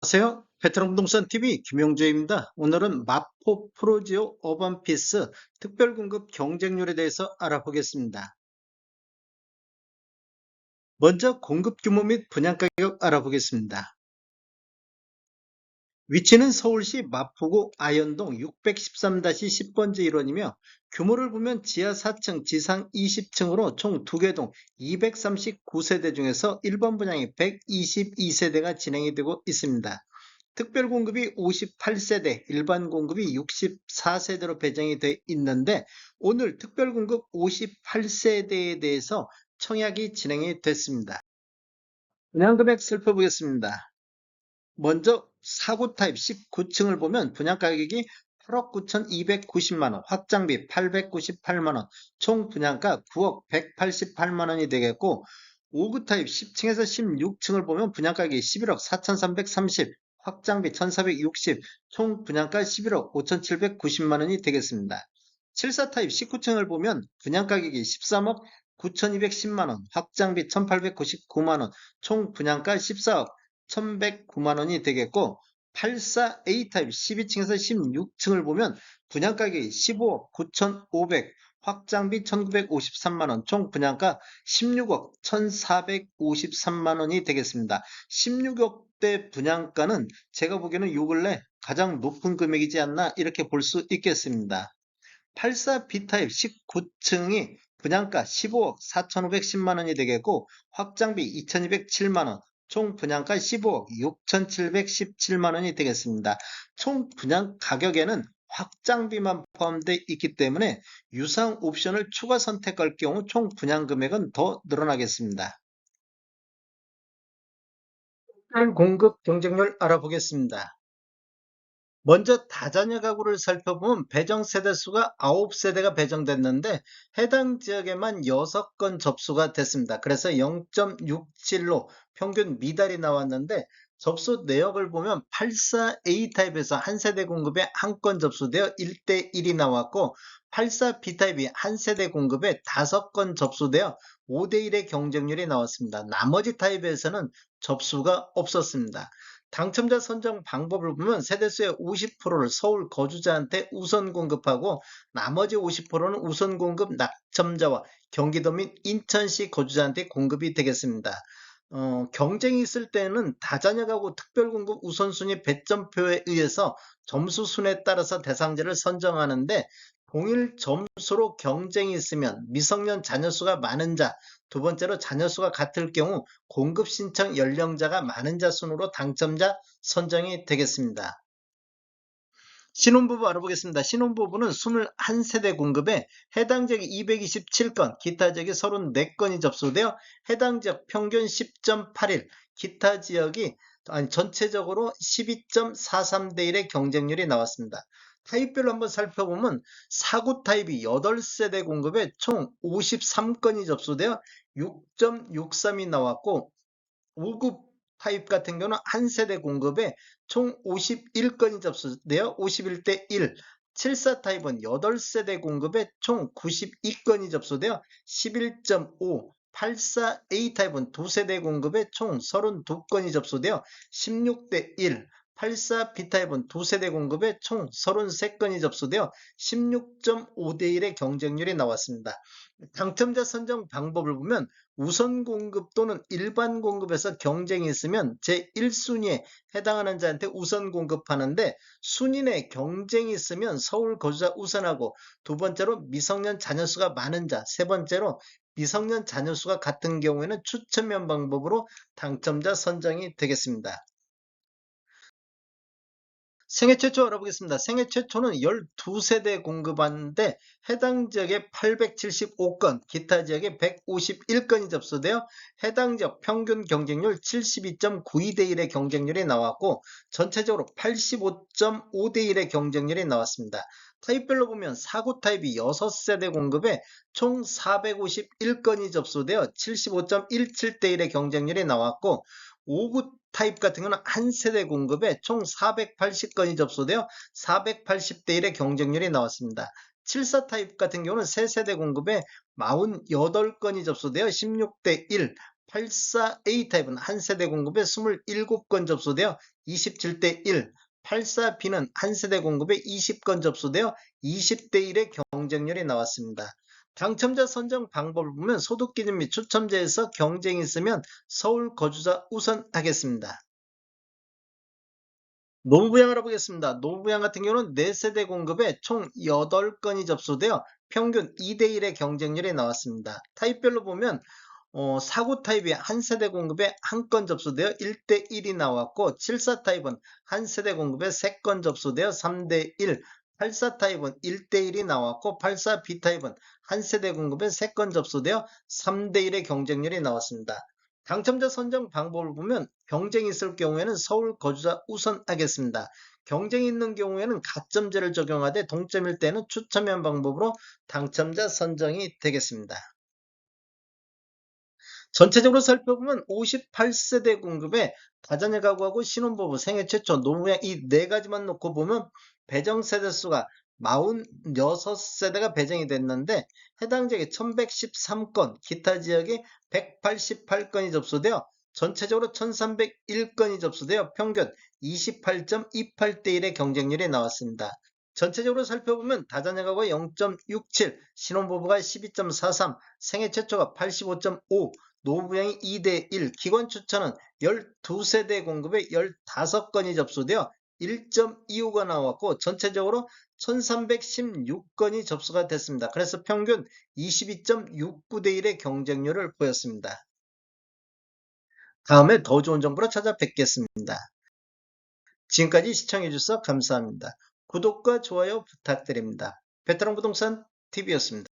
안녕하세요. 베트남 부동산 TV 김용주입니다. 오늘은 마포 프로지오 어반피스 특별공급 경쟁률에 대해서 알아보겠습니다. 먼저 공급 규모 및 분양 가격 알아보겠습니다. 위치는 서울시 마포구 아현동 613-10번지 일원이며 규모를 보면 지하 4층, 지상 20층으로 총 2개 동 239세대 중에서 1번 분양이 122세대가 진행이 되고 있습니다. 특별 공급이 58세대, 일반 공급이 64세대로 배정이 되어 있는데 오늘 특별 공급 58세대에 대해서 청약이 진행이 됐습니다. 분양 금액 살펴보겠습니다. 먼저 4구 타입 19층을 보면 분양 가격이 8억 9,290만원, 확장비 898만원, 총 분양가 9억 188만원이 되겠고 5구 타입 10층에서 16층을 보면 분양 가격이 11억 4,330, 확장비 1,460, 총 분양가 11억 5,790만원이 되겠습니다. 74 타입 19층을 보면 분양 가격이 13억 9,210만원, 확장비 1,899만원, 총 분양가 14억 1,109만원이 되겠고 84A 타입 12층에서 16층을 보면 분양 가격이 15억 9,500, 확장비 1,953만원, 총 분양가 16억 1,453만원이 되겠습니다. 16억대 분양가는 제가 보기에는 요 근래 가장 높은 금액이지 않나 이렇게 볼 수 있겠습니다. 84B 타입 19층이 분양가 15억 4,510만원이 되겠고 확장비 2,207만원, 총 분양가 15억 6,717만 원이 되겠습니다. 총 분양 가격에는 확장비만 포함되어 있기 때문에 유상 옵션을 추가 선택할 경우 총 분양 금액은 더 늘어나겠습니다. 공급 경쟁률 알아보겠습니다. 먼저 다자녀 가구를 살펴보면 배정 세대 수가 9세대가 배정됐는데 해당 지역에만 6건 접수가 됐습니다. 그래서 0.67로 평균 미달이 나왔는데 접수 내역을 보면 84A 타입에서 한 세대 공급에 한 건 접수되어 1대 1이 나왔고 84B 타입이 한 세대 공급에 5건 접수되어 5대 1의 경쟁률이 나왔습니다. 나머지 타입에서는 접수가 없었습니다. 당첨자 선정 방법을 보면 세대수의 50%를 서울 거주자한테 우선 공급하고 나머지 50%는 우선 공급 낙첨자와 경기도 및 인천시 거주자한테 공급이 되겠습니다. 어, 경쟁이 있을 때는 다자녀 가구 특별공급 우선순위 배점표에 의해서 점수 순에 따라서 대상자를 선정하는데 동일 점수로 경쟁이 있으면 미성년 자녀 수가 많은 자, 두 번째로 자녀 수가 같을 경우 공급 신청 연령자가 많은 자 순으로 당첨자 선정이 되겠습니다. 신혼부부 알아보겠습니다. 신혼부부는 21세대 공급에 해당 지역이 227건, 기타 지역이 34건이 접수되어 해당 지역 평균 10.81, 기타 지역이 아니 전체적으로 12.43대 1의 경쟁률이 나왔습니다. 타입별로 한번 살펴보면 4구 타입이 8세대 공급에 총 53건이 접수되어 6.63이 나왔고 5구 타입 같은 경우는 한 세대 공급에 총 51건이 접수되어 51대 1, 74 타입은 8세대 공급에 총 92건이 접수되어 11.5, 84A 타입은 2세대 공급에 총 32건이 접수되어 16대 1, 84B 타입은 2세대 공급에 총 33건이 접수되어 16.5대 1의 경쟁률이 나왔습니다. 당첨자 선정 방법을 보면 우선 공급 또는 일반 공급에서 경쟁이 있으면 제1순위에 해당하는 자한테 우선 공급하는데 순위 내 경쟁이 있으면 서울 거주자 우선하고 두 번째로 미성년 자녀 수가 많은 자, 세 번째로 미성년 자녀 수가 같은 경우에는 추천면 방법으로 당첨자 선정이 되겠습니다. 생애 최초 알아보겠습니다. 생애 최초는 12세대 공급하는데 해당 지역에 875건, 기타 지역에 151건이 접수되어 해당 지역 평균 경쟁률 72.92대 1의 경쟁률이 나왔고 전체적으로 85.5대 1의 경쟁률이 나왔습니다. 타입별로 보면 4구 타입이 6세대 공급에 총 451건이 접수되어 75.17대 1의 경쟁률이 나왔고 5구 타입 같은 경우는 한 세대 공급에 총 480건이 접수되어 480대 1의 경쟁률이 나왔습니다. 74 타입 같은 경우는 3세대 공급에 48건이 접수되어 16대 1, 84A 타입은 한 세대 공급에 27건 접수되어 27대 1, 84B는 한 세대 공급에 20건 접수되어 20대 1의 경쟁률이 나왔습니다. 당첨자 선정 방법을 보면 소득 기준 및 추첨제에서 경쟁이 있으면 서울 거주자 우선 하겠습니다. 노부양 알아보겠습니다. 노부양 같은 경우는 4세대 공급에 총 8건이 접수되어 평균 2대1의 경쟁률이 나왔습니다. 타입별로 보면 어, 4구 타입이 한 세대 공급에 한 건 접수되어 1대 1이 나왔고 74 타입은 한 세대 공급에 3건 접수되어 3대 1, 84 타입은 1대 1이 나왔고 84 B 타입은 한 세대 공급에 3건 접수되어 3대 1의 경쟁률이 나왔습니다. 당첨자 선정 방법을 보면 경쟁이 있을 경우에는 서울 거주자 우선하겠습니다. 경쟁이 있는 경우에는 가점제를 적용하되 동점일 때는 추첨형 방법으로 당첨자 선정이 되겠습니다. 전체적으로 살펴보면 58세대 공급에 다자녀 가구하고 신혼부부 생애 최초 노무양 이네 가지만 놓고 보면 배정 세대 수가 46세대가 배정이 됐는데 해당 지역에 1113건, 기타 지역에 188건이 접수되어 전체적으로 1301건이 접수되어 평균 28.28대 1의 경쟁률이 나왔습니다. 전체적으로 살펴보면 다자녀 가구가 0.67, 신혼부부가 12.43, 생애 최초가 85.5, 노부양이 2대 1, 기관 추천은 12세대 공급에 15건이 접수되어 1.25가 나왔고 전체적으로 1316건이 접수가 됐습니다. 그래서 평균 22.69대 1의 경쟁률을 보였습니다. 다음에 더 좋은 정보로 찾아뵙겠습니다. 지금까지 시청해주셔서 감사합니다. 구독과 좋아요 부탁드립니다. 베테랑 부동산 TV였습니다.